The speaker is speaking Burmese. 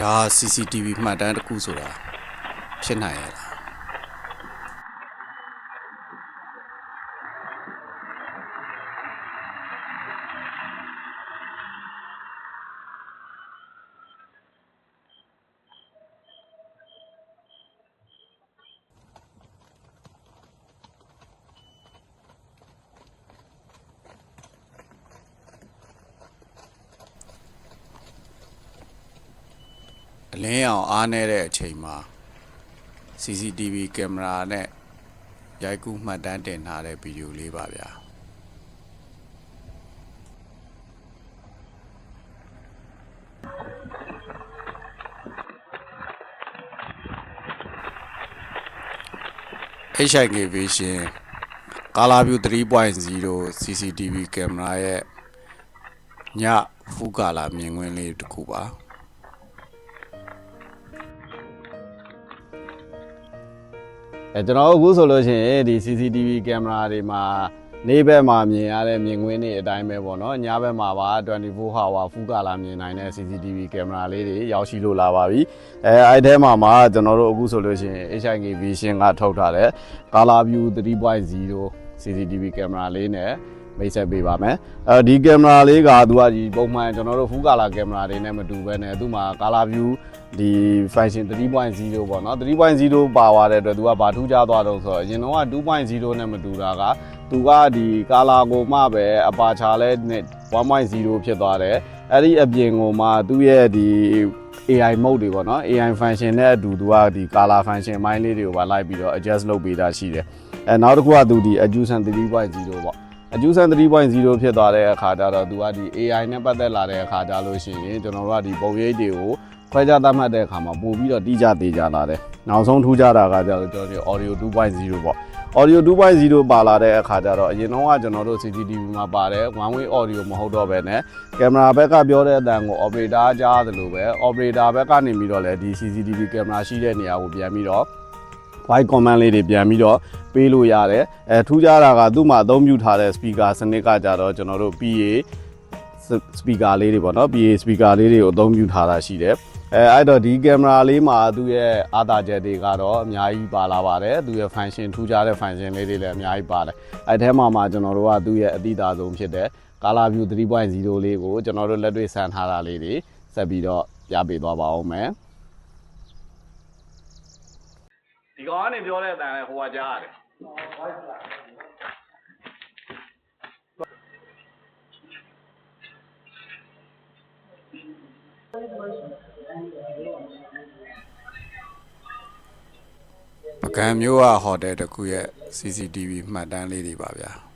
ဒါ CCTV မှတ်တမ်းတစ်ခုဆိုတာဖြစ်နိုင်ရဲ့လား လင်းအောင်အားနေတဲ့အချိန်မှာ CCTV ကင်မရာနဲ့ရိုက်ကူးမှတ်တမ်းတင်ထားတဲ့ဗီဒီယိုလေးပါဗျာ။ HIK Vision Color View 3.0 CCTV ကင်မရာရဲ့ညဖူးကာလာမြင်ကွင်းလေးတစ်ခုပါ အဲကျွန်တော်တို့အခုဆိုလို့ရှိရင်ဒီ CCTV ကင်မရာတွေမှာနေ့ဘက်မှာမြင်ရတဲ့မြင်ကွင်းတွေအတိုင်းပဲပေါ့နော်ညဘက်မှာပါ24 hour full color မြင်နိုင်တဲ့ CCTV ကင်မရာလေးတွေရောက်ရှိလို့လာပါပြီအဲအဲ့ထဲမှာမှာကျွန်တော်တို့အခုဆိုလို့ရှိရင် HIK Vision ကထုတ်ထားတဲ့ color view 3.0 CCTV ကင်မရာလေးနဲ့ မိတ်ဆက်ပေးပါမယ်အဲဒီကင်မရာလေးကသူကဒီပုံမှန်ကျွန်တော်တို့ full color ကင်မရာတွေနဲ့မတူဘဲနဲ့သူ့မှာ color view ဒီ function 3.0ပေါ့နော်3.0ပါသွားတဲ့အတွက်သူကဘာထူးခြားသွားတော့ဆိုတော့အရင်တော့က2.0နဲ့မတူတာကသူကဒီ color ကိုမှပဲအပါချာလဲနဲ့1.0ဖြစ်သွားတယ်အဲ့ဒီအပြင်ကိုမှသူ့ရဲ့ဒီ AI mode တွေပေါ့နော် AI function နဲ့အတူသူကဒီ color function မိုင်းလေးတွေကိုပါလိုက်ပြီးတော့ adjust လုပ်ပေးတာရှိတယ်အဲနောက်တစ်ခုကသူဒီ adjustment 3.0ပေါ့ အကျူးဆန်3.0ဖြစ်သွားတဲ့အခါကျတော့သူကဒီ AI နဲ့ပတ်သက်လာတဲ့အခါကျလို့ရှိရင်ကျွန်တော်တို့ကဒီပုံရိပ်တွေကိုခွဲခြားသတ်မှတ်တဲ့အခါမှာပို့ပြီးတော့တိကျသေးကြလာတယ်။နောက်ဆုံးထူးခြားတာကကျတော့ကျွန်တော်တို့ audio 2.0ပေါ့။ audio 2.0ပါလာတဲ့အခါကျတော့အရင်တော့ကကျွန်တော်တို့ CCTV မှာပါတယ် one way audio မဟုတ်တော့ဘဲနဲ့ကင်မရာဘက်ကပြောတဲ့အတန်ကို operator ကြားသလိုပဲ operator ဘက်ကနေပြီးတော့လည်းဒီ CCTV ကင်မရာရှိတဲ့နေရာကိုပြန်ပြီးတော့ white command လေးတွေပြန်ပြီးတော့ပေးလို့ရတယ်အဲထူးခြားတာကသူ့မှာအသုံးပြုထားတဲ့ speaker စနစ်ကကြတော့ကျွန်တော်တို့ PA speaker လေးတွေပေါ့နော် PA speaker လေးတွေကိုအသုံးပြုထားတာရှိတယ်အဲအဲ့တော့ဒီကင်မရာလေးမှာသူ့ရဲ့အားသာချက်တွေကတော့အများကြီးပါလာပါတယ်သူ့ရဲ့ function ထူးခြားတဲ့ function လေးတွေလည်းအများကြီးပါတယ်အဲ့ထဲမှာမှာကျွန်တော်တို့ကသူ့ရဲ့အတိအသာဆုံးဖြစ်တဲ့ color view 3.0လေးကိုကျွန်တော်တို့လက်တွေ့ဆန်ထားတာလေးတွေဆက်ပြီးတော့ပြပေးသွားပါအောင်မယ် ဒီ ကောင်ကနေပြောတဲ့အတန်လဲဟိုကကြားရတယ်ပကံမျိုးကဟိုတယ်တစ်ခုရဲ့ CCTV မှတ်တမ်းလေးတွေပါဗျာ